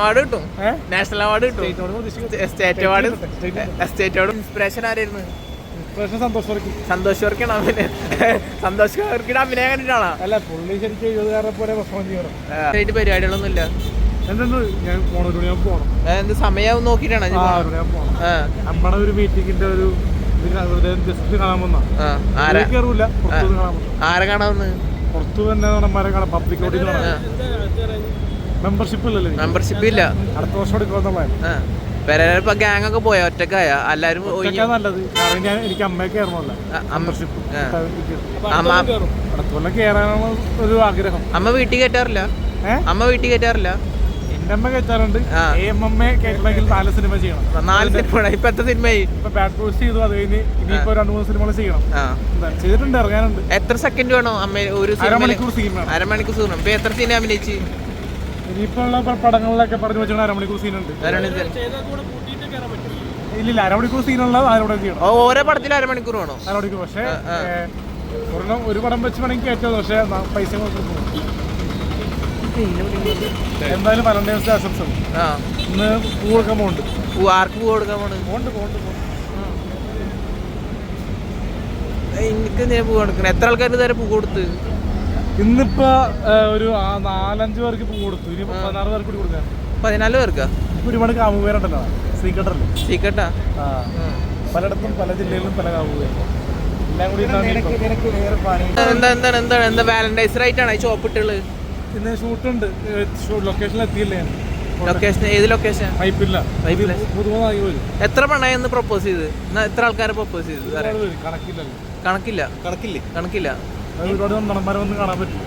Award കിട്ടും. National award കിട്ടും. State award state award inspiration ആരായിരുന്നു? സന്തോഷം വർക്കി. സന്തോഷ് വർക്കാണ് അഭിനയം സന്തോഷ് വർക്കിയുടെ അഭിനയം കണ്ടിട്ടാണോ? അല്ല പുള്ളി ശരിക്കും എഴുപതുകാരെ പോലെ പെർഫോം ചെയ്യണം. ആയിട്ട് പരിപാടികളൊന്നും ഇല്ല എന്തെന്ന്? ഞാൻ പോണൊരു ഞാൻ എന്ത് സമയം നമ്മുടെ ഒരു മീറ്റിംഗിന്റെ ഒരു. ആരാ? കയറൂല പുറത്തു ആരെ കാണാവുന്ന പുറത്തു തന്നെ പബ്ലിക് മെമ്പർഷിപ്പ് ഇല്ലല്ലോ മെമ്പർഷിപ്പ് ഇല്ല. അടുത്ത വർഷം പെരേര ഇപ്പൊ ഗ്യാങ് ഒക്കെ പോയ? ഒറ്റക്കായ? എല്ലാരും ഒഴിഞ്ഞു? നല്ലത്. ഞാൻ എനിക്ക് ഒരു ആഗ്രഹം. അമ്മ വീട്ടിൽ കയറ്റാറില്ല? അമ്മ വീട്ടിൽ കയറ്റാറില്ല? എന്റെ അമ്മ കയറ്റാറുണ്ട്. നാല് സിനിമ ചെയ്യണം. നാല് സിനിമ ഇപ്പൊ എത്ര സിനിമയായി? ഇപ്പൊ ബാഡ് ബോയ്സ് ചെയ്തു അത് കഴിഞ്ഞ് ഇനിയിപ്പോ രണ്ടു മൂന്ന് സിനിമകൾ ചെയ്യണം. ചെയ്തിട്ടുണ്ട് ഇറങ്ങാനുണ്ട്. എത്ര സെക്കൻഡ് വേണോ അമ്മ ഒരു? അരമണിക്കൂർ സീൻ വേണം അരമണിക്കൂർ സൂണം ഇപ്പൊ എത്ര സീൻ അഭിനയിച്ച്? ഇനിയിപ്പോ ഉള്ള പടങ്ങളിലൊക്കെ പറഞ്ഞു വെച്ചാൽ അരമണിക്കൂർ സീൻ ഉണ്ട് അരമണിക്കൂർ ഇല്ലില്ല അരമണിക്കൂർ സീനുള്ള ആരോടെ ചെയ്യണം. ഓ, ഓരോ പടത്തിൽ അരമണിക്കൂർ വേണോ? അരമണിക്കൂർ പക്ഷേ ഒരെണ്ണം ഒരു പടം വെച്ച് വേണമെങ്കിൽ ഏറ്റവും പക്ഷേ പൈസ എന്തായാലും വാലന്റൈൻസ് ദിവസത്തെ അസംസം ആ. ഇന്ന് പൂ കൊടുക്കാൻ പോകുന്നുണ്ട് പൂ ആർക്ക് പൂ കൊടുക്കാൻ പോണ് പോകുന്നുണ്ട് പോകുന്നുണ്ട് പോകുന്നുണ്ട്. എനിക്ക് ഞാൻ പൂ കൊടുക്കണം? എത്ര ആൾക്കാർ ഇതുവരെ പൂ കൊടുത്ത്? ഇന്നിപ്പോ ഒരു നാലഞ്ച് പേർക്ക് പൂ കൊടുത്തു. ഇനി പതിനാറ് പേർക്ക് കൂടി കൊടുക്കാൻ പതിനാല് പേർക്ക്? ഒരുപാട് കാമുപേരുണ്ടല്ലോ സീക്രട്ടല്ലേ സീക്കട്ടാ ആ. പലയിടത്തും പല ജില്ലകളിലും പല. എന്താ എന്താണ് എന്താണ് എന്താ വാലന്റൈൻസ് റൈറ്റ് ആണ്? ചോപ്പിട്ടുള്ളത് ഇന്ന് ഷൂട്ടുണ്ട് ലൊക്കേഷനിൽ എത്തിയില്ലേ ലൊക്കേഷൻ ഏത് ലൊക്കേഷൻ എത്ര പണായി എന്ന് പ്രപ്പോസ് ചെയ്ത്? എത്ര ആൾക്കാരെ പ്രപ്പോസ് ചെയ്ത്? കണക്കില്ല. കണക്കില്ല? കണക്കില്ല. ഒരുപാട് നടന്മാരെ വന്ന് കാണാൻ പറ്റും.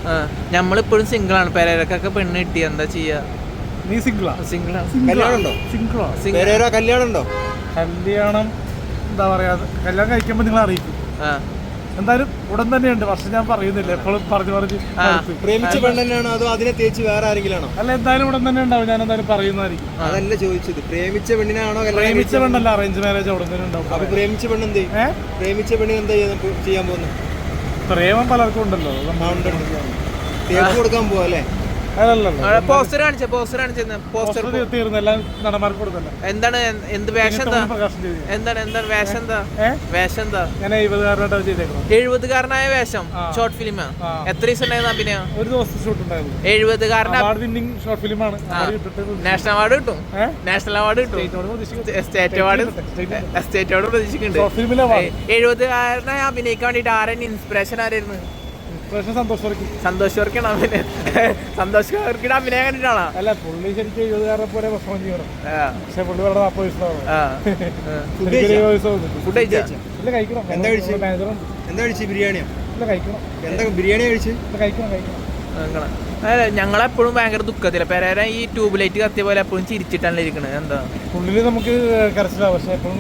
നമ്മളിപ്പോഴും സിംഗിൾ ആണ് പെരേരക്കൊക്കെ പെണ്ണ് കിട്ടി. എന്താ ചെയ്യാ? നീ സിംഗിളാ? സിംഗിൾ കല്യാണം ഉണ്ടോ സിംഗിളാ. പെരേര കല്യാണം ഉണ്ടോ കല്യാണം എന്താ പറയാ കല്യാണം കഴിക്കുമ്പോൾ നിങ്ങൾ അറിയിക്കും. ആ. എന്തായാലും ഉടൻ തന്നെയുണ്ട്. പക്ഷെ ഞാൻ പറയുന്നില്ല. എപ്പോഴും പറഞ്ഞു പറഞ്ഞ്. പ്രേമിച്ച പെണ്ണെന്നാണോ? അതോ അതിനെ തേച്ച് വേറെ ആരെങ്കിലാണോ? അല്ല എന്തായാലും ഉടൻ തന്നെ ഉണ്ടാവും. ഞാൻ എന്തായാലും പറയുന്നതായിരിക്കും. അതല്ല ചോദിച്ചത്. പ്രേമിച്ച പെണ്ണിനാണോ കല്യാണം പ്രേമിച്ച പെണ്ണല്ല. അറേഞ്ച് മാരേജ് ഉടൻ തന്നെ ഉണ്ടാവും. അപ്പൊ പ്രേമിച്ച പെണ്ണ് എന്ത് ചെയ്യും? ഏ? പ്രേമിച്ച പെണ്ണിന് എന്താ ചെയ്യാൻ പോകുന്നത് പ്രേമം പലർക്കും ഉണ്ടല്ലോ. കൊടുക്കാൻ പോവാ അല്ലേ? അല്ലല്ലോ പോസ്റ്റർ കാണിച്ച പോസ്റ്റർ പോസ്റ്റർ നടന്മാർക്ക് കൊടുത്തല്ല. എന്താണ് എന്ത് വേഷം എന്താ? എന്താണ് എന്താണ് വേഷം എന്താ? വേഷം എന്താ? എഴുപതുകാരനായ വേഷം ഷോർട്ട് ഫിലിം എത്ര ദിവസം ഉണ്ടായിരുന്നു അഭിനയം? ഒരു ദിവസത്തെ ഷൂട്ട് ഉണ്ടായിരുന്നു. ഷോർട്ട് ഫിലിമാണ് നാഷണൽ അവാർഡ് കിട്ടും. നാഷണൽ അവാർഡ് കിട്ടും. Estate state award state award പ്രതീക്ഷിക്കുന്നുണ്ട്. എഴുപതുകാരനായ അഭിനയിക്കാൻ വേണ്ടിട്ട് ആരാണ് ഇൻസ്പിറേഷൻ ആരായിരുന്നു? സന്തോഷം സന്തോഷ് വർക്കാണ് അഭിനയം സന്തോഷ് വർക്കിയുടെ അഭിനയം കണ്ടിട്ടാണോ? അല്ല പുള്ളി ശരിക്കും എഴുപതുകാരെ പോലെ ചെയ്യണം പക്ഷെ പുള്ളി വളരെ നാൽപ്പത് എന്താ എന്താ കഴിച്ച് ബിരിയാണിയോ? ഇല്ല കഴിക്കണം. എന്താ ബിരിയാണി കഴിച്ച്? കഴിക്കണം കഴിക്കണം. ഞങ്ങളെപ്പോഴും ഭയങ്കര ദുഃഖത്തില്ല പെരേര ഈ ട്യൂബ് ലൈറ്റ് കത്തിയ പോലെ എപ്പോഴും ചിരിച്ചിട്ടാണ് ഇരിക്കുന്നത് എന്താ? ഉള്ളിൽ നമുക്ക് കരച്ചിലാവും. പക്ഷെ എപ്പോഴും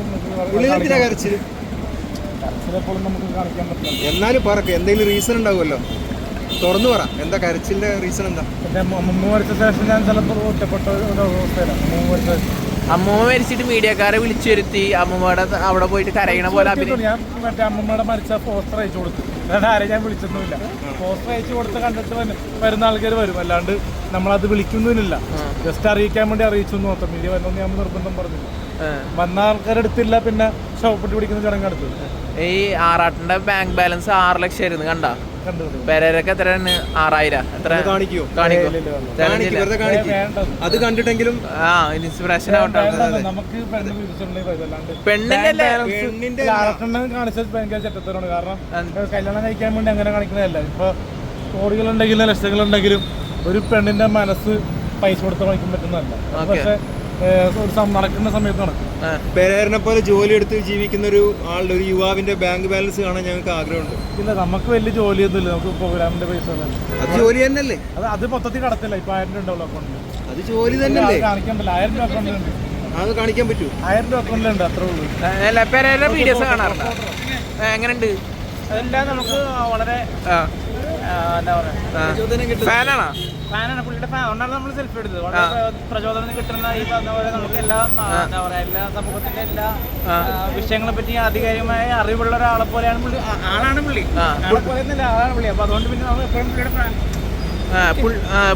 നമുക്ക് കാണിക്കാൻ പറ്റില്ല. എന്നാലും പറക്ക് എന്തെങ്കിലും റീസൺ ഉണ്ടാവുമല്ലോ. തുറന്നു പറ എന്താ കരച്ചിലിന്റെ റീസൺ എന്താ? എന്റെ വർഷത്തെ ശേഷം ഞാൻ ചിലപ്പോൾ ഒറ്റപ്പെട്ട ഒരു അവസ്ഥയിലാണ്. ശേഷം. അമ്മൂമ്മ മരിച്ചിട്ട് മീഡിയക്കാരെ വിളിച്ചു വരുത്തി. അമ്മൂമ്മയുടെ അവിടെ പോയിട്ട് കരയണ പോലെ ഞാൻ മറ്റേ അമ്മമ്മയുടെ മരിച്ച പോസ്റ്റർ അയച്ചു കൊടുത്തു. അല്ലാണ്ട് ആരെയും ഞാൻ വിളിച്ചൊന്നുമില്ല. പോസ്റ്റർ അയച്ചു കൊടുത്ത് കണ്ടിട്ട് വരുന്ന ആൾക്കാർ വരും. അല്ലാണ്ട് നമ്മളത് വിളിക്കുന്നതിനില്ല ജസ്റ്റ് അറിയിക്കാൻ വേണ്ടി അറിയിച്ചു മാത്രം. മീഡിയ വരണമെന്ന് ഞാൻ നിർബന്ധം പറഞ്ഞില്ല. വന്ന ആൾക്കാരെടുത്തില്ല പിന്നെ ഷോപ്പിട്ട് പിടിക്കുന്ന ചടങ്ങ് എടുത്തു ഈ ആറാട്ടിന്റെ ബാങ്ക് ബാലൻസ് ആറ് ലക്ഷം ആയിരുന്നു കണ്ടു? പെരേരക്ക് എത്രയാണ്? ആറായിരം. എത്ര? കാണിക്കോ. കാണിക്ക്. അത് കണ്ടിട്ടെങ്കിലും ആ ഇൻസ്പിറേഷൻ ആവട്ടെ നമുക്ക് പെണ്ണിന്റെ പെണ്ണിന്റെ കാണിച്ചത് ഭയങ്കര കാരണം കല്യാണം കഴിക്കാൻ വേണ്ടി അങ്ങനെ കാണിക്കുന്നതല്ല ഇപ്പൊ കോടികളുണ്ടെങ്കിലും ലക്ഷങ്ങളുണ്ടെങ്കിലും ഒരു പെണ്ണിന്റെ മനസ്സ് പൈസ കൊടുത്ത് വാങ്ങിക്കാൻ പറ്റുന്നതല്ല. അത്. പക്ഷെ ഏഹ് ഒരു സം- നടക്കുന്ന സമയത്ത് നടക്കും. പെരേറിനെ പോലെ ജോലി എടുത്ത് ജീവിക്കുന്ന ഒരു ആളുടെ ഒരു യുവാവിന്റെ ബാങ്ക് ബാലൻസ് കാണാൻ ഞങ്ങൾക്ക് ആഗ്രഹമുണ്ട്. ഇല്ല നമുക്ക് വലിയ ജോലിയൊന്നും ഇല്ല. നമുക്ക് പ്രോഗ്രാമിന്റെ പൈസ ഒന്നും ഇല്ല. അത് ജോലി തന്നെയല്ലേ? അത് അത് മൊത്തത്തിൽ കടത്തില്ല. ഇപ്പൊ ആയിരം രൂപ ഉണ്ടാവുള്ളൂ അക്കൗണ്ടിൽ അത് ജോലി തന്നെയല്ലേ? കാണിക്കണ്ടല്ലോ ആയിരം രൂപ അക്കൗണ്ടിലുണ്ട് അത് കാണിക്കാൻ പറ്റൂ. ആയിരം രൂപ അക്കൗണ്ടിലുണ്ട് അത്രേ ഉള്ളൂ. അല്ല വീഡിയോസ് കാണാറുണ്ടോ? എങ്ങനെയുണ്ട്? അതെല്ലാം നമുക്ക് വളരെ ഫാനാണോ? ഫാനാണ്. പുള്ളിയുടെ ഫാൻ. അതുകൊണ്ടാണ് നമ്മൾ സെൽഫി എടുത്തത്. പ്രചോദനം കിട്ടുന്ന ഈ പറഞ്ഞ പോലെ നമുക്ക് എല്ലാ എന്താ പറയാ എല്ലാ സമൂഹത്തിന്റെ എല്ലാ വിഷയങ്ങളെ പറ്റി ആധികാരികമായ അറിവുള്ള ഒരാളെ പോലെയാണ് പുള്ളി ആളാണ് പുള്ളി. ആളെ പോലെ ആളാണ് പുള്ളി. അപ്പൊ അതുകൊണ്ട് പിന്നെ നമ്മൾ എപ്പോഴും പുള്ളിയുടെ ഫാൻ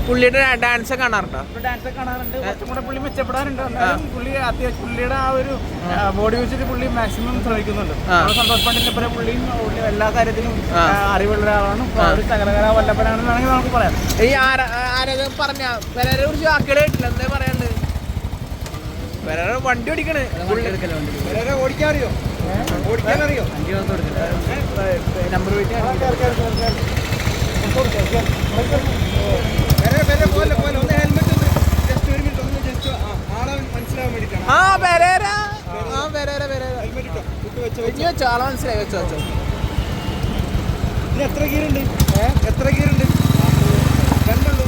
പുള്ളിയുടെ ഡാൻസ് കാണാറുണ്ടോ? ഡാൻസ് കാണാറുണ്ട്. കുറച്ചും കൂടെ പുള്ളി മെച്ചപ്പെടാറുണ്ട്. പുള്ളി അത്യാവശ്യം പുള്ളിയുടെ ആ ഒരു ബോഡി വെച്ചിട്ട് പുള്ളി മാക്സിമം ശ്രമിക്കുന്നുണ്ട്. സന്തോഷ് പണ്ടിന്റെ പോലെ പുള്ളിയും എല്ലാ കാര്യത്തിലും അറിവുള്ള ഒരാളാണ്. ഒരു സകലകല വേണമെങ്കിൽ നമുക്ക് പറയാം. ഈ ആര- ആരത് പറഞ്ഞ? പെരേരെ കുറിച്ച് വാക്കുകൾ കേട്ടില്ല എന്താ പറയാണ്ട് പെരേര വണ്ടി ഓടിക്കണ്. പെരേര ഓടിക്കാൻ അറിയോ ഓടിക്കാൻ അറിയോ നമ്പർ വെയിറ്റ് ഇനി വെച്ചോ ആളെ മനസ്സിലായി വെച്ചോ വെച്ചോ. ഇനി എത്ര ഗീരുണ്ട് എത്ര ഗീരുണ്ട് രണ്ടെണ്ണം